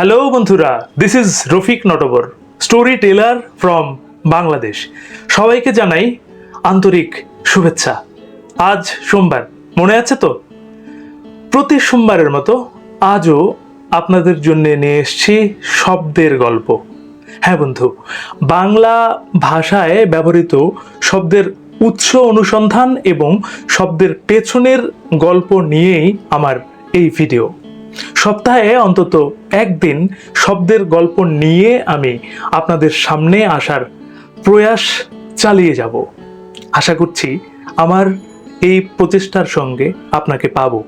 Hello বন্ধুরা। This is Rafiq Natabar story teller from Bangladesh সবাইকে জানাই আন্তরিক শুভেচ্ছা। আজ সোমবার, মনে আছে তো? প্রতি সোমবারের মতো আজও আপনাদের জন্য নিয়ে এসছি শব্দের গল্প। হ্যাঁ বন্ধু, বাংলা ভাষায় ব্যবহৃত শব্দের উৎস অনুসন্ধান এবং শব্দের পেছনের গল্প নিয়েই আমার এই ভিডিও সপ্তাহে অন্তত একদিন শব্দের গল্প নিয়ে আমি আপনাদের সামনে আসার প্রয়াস চালিয়ে যাব। আশা করছি আমার এই প্রচেষ্টার সঙ্গে আপনাকে পাব।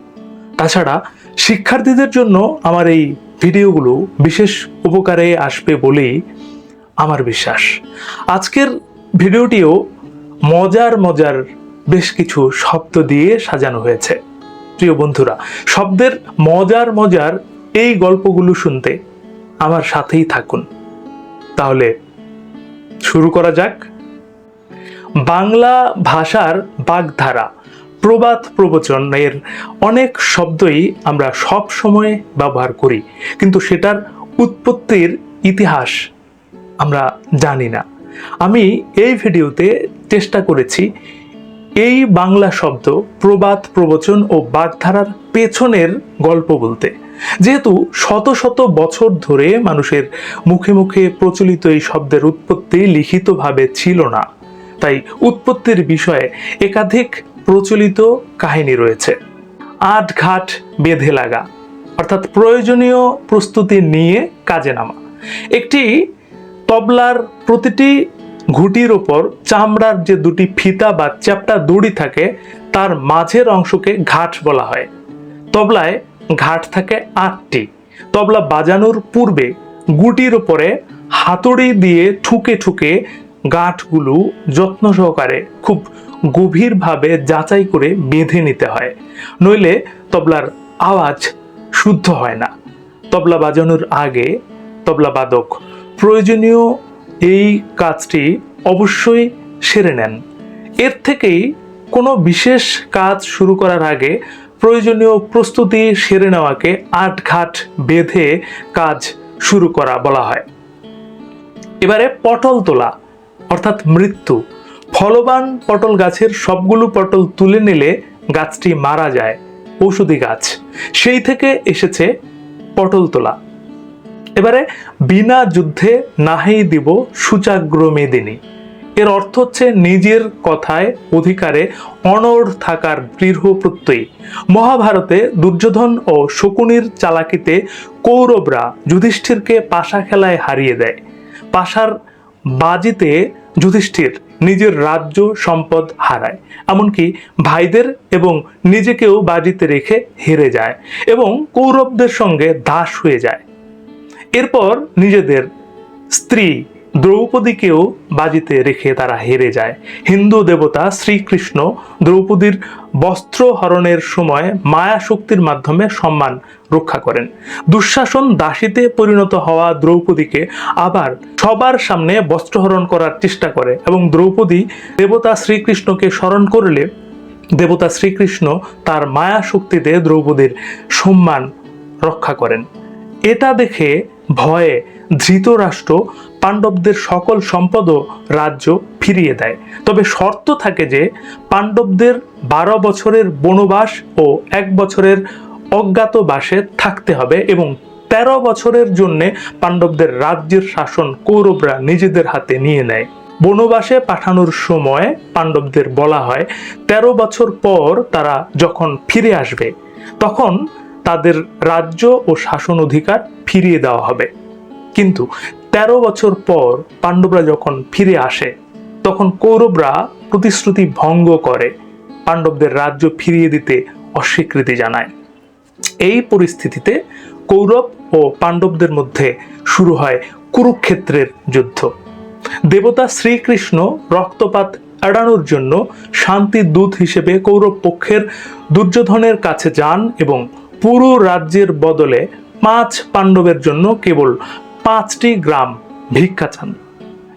তাছাড়া শিক্ষার্থীদের জন্য আমার এই ভিডিওগুলো বিশেষ উপকারে আসবে বলেই আমার বিশ্বাস। আজকের ভিডিওটিও মজার মজার বেশ কিছু শব্দ দিয়ে সাজানো হয়েছে। প্রিয় বন্ধুরা, শব্দের মজার মজার এই গল্পগুলো শুনতে আমার সাথেই থাকুন। তাহলে শুরু করা যাক। বাংলা ভাষার বাগধারা, প্রবাদ প্রবচনের অনেক শব্দই আমরা সব সময় ব্যবহার করি, কিন্তু সেটার উৎপত্তির ইতিহাস আমরা জানি না। আমি এই ভিডিওতে চেষ্টা করেছি এই বাংলা শব্দ প্রবাদ, প্রবচন ও বাগধারার পেছনের গল্প বলতে। যেহেতু শত শত বছর ধরে মানুষের মুখে মুখে প্রচলিত এই শব্দের উৎপত্তি লিখিতভাবে ছিল না, তাই উৎপত্তির বিষয়ে একাধিক প্রচলিত কাহিনী রয়েছে। আট ঘাট বেঁধে লাগা, অর্থাৎ প্রয়োজনীয় প্রস্তুতি নিয়ে কাজে নামা। একটি তবলার প্রতিটি ঘুটির ওপর চামড়ার যে দুটি ফিতা বা চ্যাপটা দড়ি থাকে, তার মাঝের অংশকে ঘাট বলা হয়। তবলায় ঘাট থাকে আটটি। তবলা বাজানোর পূর্বে গুটির ওপরে হাতুড়ি দিয়ে ঠুকে ঠুকে গাঁটগুলো যত্ন সহকারে খুব গভীরভাবে যাচাই করে বেঁধে নিতে হয়। নইলে তবলার আওয়াজ শুদ্ধ হয় না। তবলা বাজানোর আগে তবলা বাদক প্রয়োজনীয় এই কাজটি অবশ্যই সেরে নেন। এর থেকেই কোনো বিশেষ কাজ শুরু করার আগে প্রয়োজনীয় প্রস্তুতি সেরে নেওয়াকে আটঘাট বেঁধে কাজ শুরু করা বলা হয়। এবারে পটল তোলা, অর্থাৎ মৃত্যু। ফলবান পটল গাছের সবগুলো পটল তুলে নিলে গাছটি মারা যায়, ঔষধি গাছ। সেই থেকে এসেছে পটল তোলা। এবারে বিনা যুদ্ধে নাহি দিব সুচাগ্র মেদিনী। এর অর্থ হচ্ছে নিজের কথায় অধিকারে অনড় থাকার দৃঢ় প্রত্যয়ী। মহাভারতে দুর্যোধন ও শকুনির চালাকিতে কৌরবরা যুধিষ্ঠিরকে পাশা খেলায় হারিয়ে দেয়। পাশার বাজিতে যুধিষ্ঠির নিজের রাজ্য সম্পদ হারায়, এমনকি ভাইদের এবং নিজেকেও বাজিতে রেখে হেরে যায় এবং কৌরবদের সঙ্গে দাস হয়ে যায়। এরপর নিজেদের স্ত্রী দ্রৌপদীকেও বাজিতে রেখে তারা হেরে যায়। হিন্দু দেবতা শ্রীকৃষ্ণ দ্রৌপদীর বস্ত্র হরণের সময় মায়া শক্তির মাধ্যমে সম্মান রক্ষা করেন। দুঃশাসন দাসীতে পরিণত হওয়া দ্রৌপদীকে আবার সবার সামনে বস্ত্রহরণ করার চেষ্টা করে এবং দ্রৌপদী দেবতা শ্রীকৃষ্ণকে স্মরণ করলে দেবতা শ্রীকৃষ্ণ তার মায়া শক্তিতে দ্রৌপদীর সম্মান রক্ষা করেন। এটা দেখে ভয়ে ধৃতরাষ্ট্র পাণ্ডবদের সকল সম্পদ রাজ্য ফিরিয়ে দেয়। তবে শর্ত থাকে যে, পাণ্ডবদের বারো বছরের বনবাস ও এক বছরের অজ্ঞাতবাসে থাকতে হবে এবং তেরো বছরের জন্যে পাণ্ডবদের রাজ্যের শাসন কৌরবরা নিজেদের হাতে নিয়ে নেয়। বনবাসে পাঠানোর সময় পাণ্ডবদের বলা হয়, তেরো বছর পর তারা যখন ফিরে আসবে, তখন তাদের রাজ্য ও শাসন অধিকার ফিরিয়ে দেওয়া হবে। কিন্তু তেরো বছর পর পাণ্ডবরা যখন ফিরে আসে, তখন কৌরবরা প্রতিশ্রুতি ভঙ্গ করে পাণ্ডবদের রাজ্য ফিরিয়ে দিতে অস্বীকৃতি জানায়। এই পরিস্থিতিতে কৌরব ও পাণ্ডবদের মধ্যে শুরু হয় কুরুক্ষেত্রের যুদ্ধ। দেবতা শ্রীকৃষ্ণ রক্তপাত এড়ানোর জন্য শান্তির দূত হিসেবে কৌরব পক্ষের দুর্যোধনের কাছে যান এবং পুরো রাজ্যের বদলে পাঁচ পাণ্ডবের জন্য কেবল পাঁচটি গ্রাম ভিক্ষা চান।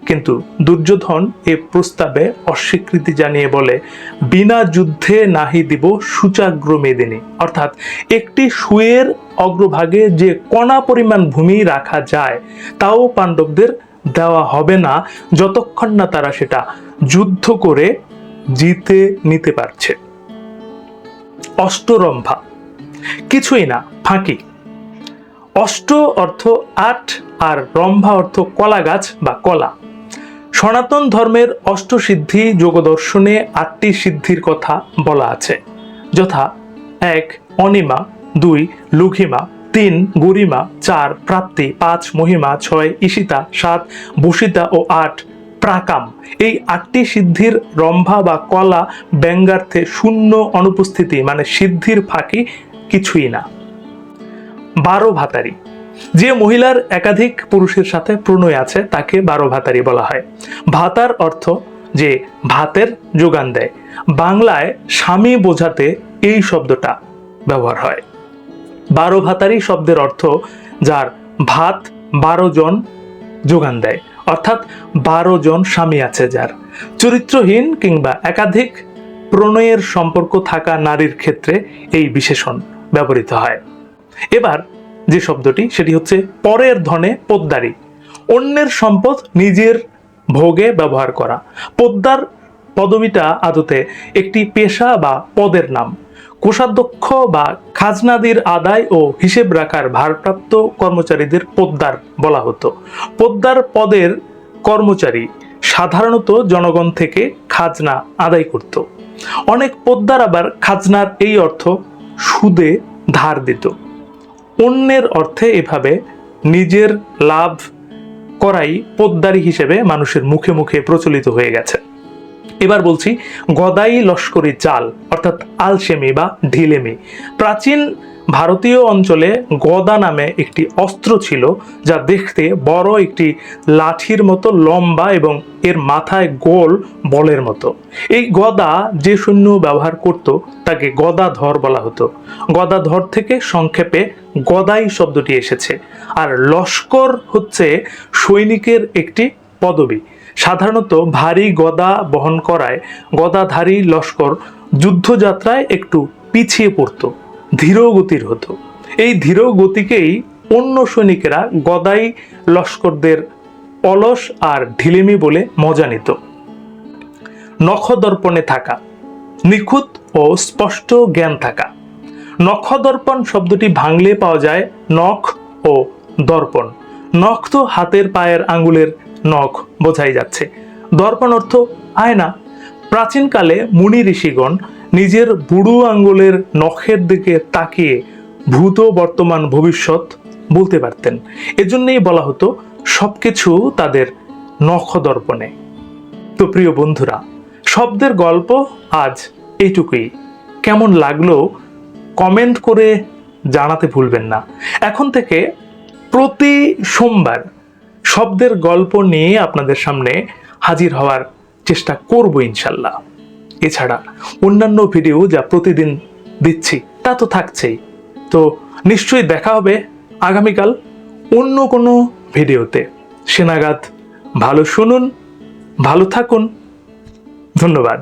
কিন্তু দুর্যোধন এ প্রস্তাবে অস্বীকৃতি জানিয়ে বলে, বিনা যুদ্ধে নাহি দিব সুচাগ্র মেদিনী। অর্থাৎ একটি সুয়ের অগ্রভাগে যে কণা পরিমাণ ভূমি রাখা যায়, তাও পাণ্ডবদের দেওয়া হবে না, যতক্ষণ না তারা সেটা যুদ্ধ করে জিতে নিতে পারছে। অষ্টরম্ভা কিছুই না, ফাঁকি। অষ্ট অর্থ আট আর রম্ভা অর্থ কলা গাছ বা কলা। সনাতন ধর্মের অষ্টসিদ্ধি যোগদর্শনে আটটি সিদ্ধির কথা বলা আছে। যথা এক, অনিমা, দুই, লুঘিমা, তিন গরিমা চার, প্রাপ্তি, পাঁচ, মহিমা, ছয়, ঈশিতা, সাত বসিতা ও আট, প্রাকাম। এই আটটি সিদ্ধির রম্ভা বা কলা ব্যঙ্গার্থে শূন্য অনুপস্থিতি মানে সিদ্ধির ফাঁকি কিছুই না। বারো ভাতারি। যে মহিলার একাধিক পুরুষের সাথে প্রণয় আছে, তাকে বারো ভাতারি বলা হয়। ভাতার অর্থ যে ভাতের যোগান দেয়। বাংলায় স্বামী বোঝাতে এই শব্দটা ব্যবহার হয়। বারো ভাতারি শব্দের অর্থ যার ভাত বারো জন যোগান দেয়। অর্থাৎ বারো জন স্বামী আছে যার। চরিত্রহীন কিংবা একাধিক প্রণয়ের সম্পর্ক থাকা নারীর ক্ষেত্রে এই বিশেষণ। ব্যবহৃত হয়। এবার যে শব্দটি, সেটি হচ্ছে পরের ধনে পোদ্দারি। অন্যের সম্পদ নিজের ভোগে ব্যবহার করা। পোদ্দার পদবিটা আদতে একটি পেশা বা পদের নাম। কোষাধ্যক্ষ বা খাজনাদির আদায় ও হিসেব রাখার ভারপ্রাপ্ত কর্মচারীদের পোদ্দার বলা হতো। পোদ্দার পদের কর্মচারী সাধারণত জনগণ থেকে খাজনা আদায় করত। অনেক পোদ্দার আবার খাজনার এই অর্থ সুদে ধার দিত। অন্যের অর্থে এভাবে নিজের লাভ করাই পোদ্দারি হিসেবে মানুষের মুখে মুখে প্রচলিত হয়ে গেছে। এবার বলছি, গদাই লস্করি চাল, অর্থাৎ আলসেমি বা ঢিলেমি, প্রাচীন ভারতীয় অঞ্চলে গদা নামে একটি অস্ত্র ছিল যা দেখতে বড় একটি লাঠির মতো লম্বা এবং এর মাথায় গোল বলের মতো। এই গদা যে সৈন্য ব্যবহার করত, তাকে গদাধর বলা হতো। গদাধর থেকে সংক্ষেপে গদাই শব্দটি এসেছে। আর লস্কর হচ্ছে সৈনিকের একটি পদবী। সাধারণত ভারী গদা বহন করায় গদাধারী লস্কর যুদ্ধযাত্রায় একটু পিছিয়ে পড়তো। ধীর গতির হতো। এই ধীর গতিকেই অন্য সৈনিকেরা গদাই লস্করদের অলস আর ঢিলেমি বলে মজা নিত। নখদর্পণে থাকা, নিখুঁত ও স্পষ্ট জ্ঞান থাকা। নখদর্পণ শব্দটি ভাঙলে পাওয়া যায় নখ ও দর্পণ। নখ তো হাতের পায়ের আঙ্গুলের নখ, বোঝাই যাচ্ছে। দর্পণ অর্থ আয়না। প্রাচীনকালে মুনি ঋষিগণ নিজের বুড়ো আঙ্গুলের নখের দিকে তাকিয়ে ভূত বর্তমান ভবিষ্যৎ বলতে পারতেন। এজন্যই বলা হতো, সবকিছু তাদের নখদর্পণে তো প্রিয় বন্ধুরা, শব্দের গল্প আজ এইটুকুই। কেমন লাগল কমেন্ট করে জানাতে ভুলবেন না। এখন থেকে প্রতি সোমবার শব্দের গল্প নিয়ে আপনাদের সামনে হাজির হওয়ার চেষ্টা করব ইনশাল্লাহ। এছাড়া অন্যান্য ভিডিও যা প্রতিদিন দিচ্ছি, তা তো থাকছেই। তো নিশ্চয়ই দেখা হবে আগামীকাল অন্য কোনো ভিডিওতে সেনাগাত ভালো শুনুন, ভালো থাকুন। ধন্যবাদ।